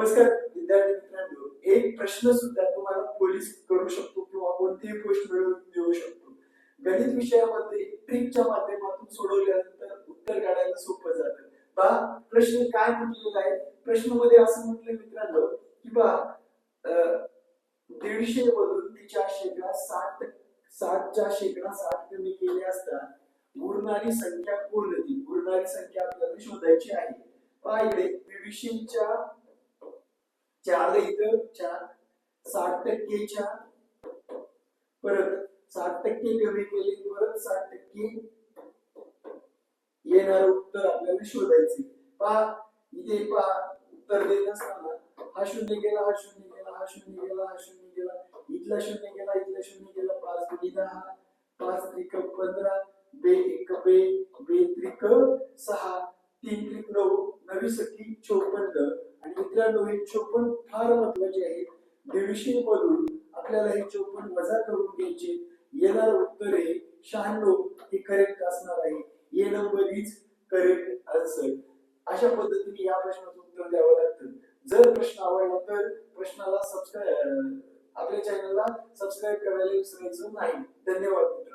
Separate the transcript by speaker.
Speaker 1: नमस्कार विद्यार्थी मित्रांनो. एक प्रश्न सुद्धा तुम्हाला पोलीस करू शकतो किंवा कोणतीही पोस्ट मिळवून देऊ शकतो. गणित विषयामध्ये ट्रिकच्या माध्यमातून सोडवल्यानंतर उत्तर काढायला सोपं जातं. बा प्रश्न काय म्हटलेला आहे? प्रश्नमध्ये असं म्हटलं मित्रांनो की बा दीडशे मधून तिच्या शेकडा साठ साठच्या शेकडा साठ कमी केले असता उरणारी संख्या कोणती? उरणारी संख्या आपल्याला शोधायची आहे. पहा इकडे दीडशेच्या चार इथं चार साठ टक्केच्या परत साठ टक्के कमी केले परत साठ टक्के येणार उत्तर आपल्याला शोधायचे पहा इथे पहा उत्तर देत असताना हा शून्य गेला हा शून्य गेला हा शून्य गेला हा शून्य गेला इथला शून्य गेला इथला शून्य गेला पाच दुनी दहा पाच त्रिक पंधरा बे एक बे बे त्रिक सहा तीन त्रिक नऊ नवी सखी चोपन्न. मित्रांनो हे चोपन्न फार महत्त्वाचे आहे. दीडशे बोलून आपल्याला हे चोपन्न वजा करून घ्यायचे. येणार उत्तर हे शहाण्णव हे करेक्ट असणार आहे. ये नंबर इज करेक्ट आन्सर अशा पद्धतीने या प्रश्नाचं उत्तर द्यावं लागतं. जर प्रश्न आवडला तर प्रश्नाला सबस्क्राईब आपल्या चॅनलला सबस्क्राईब करायला विसरायचं नाही. धन्यवाद मित्रांनो.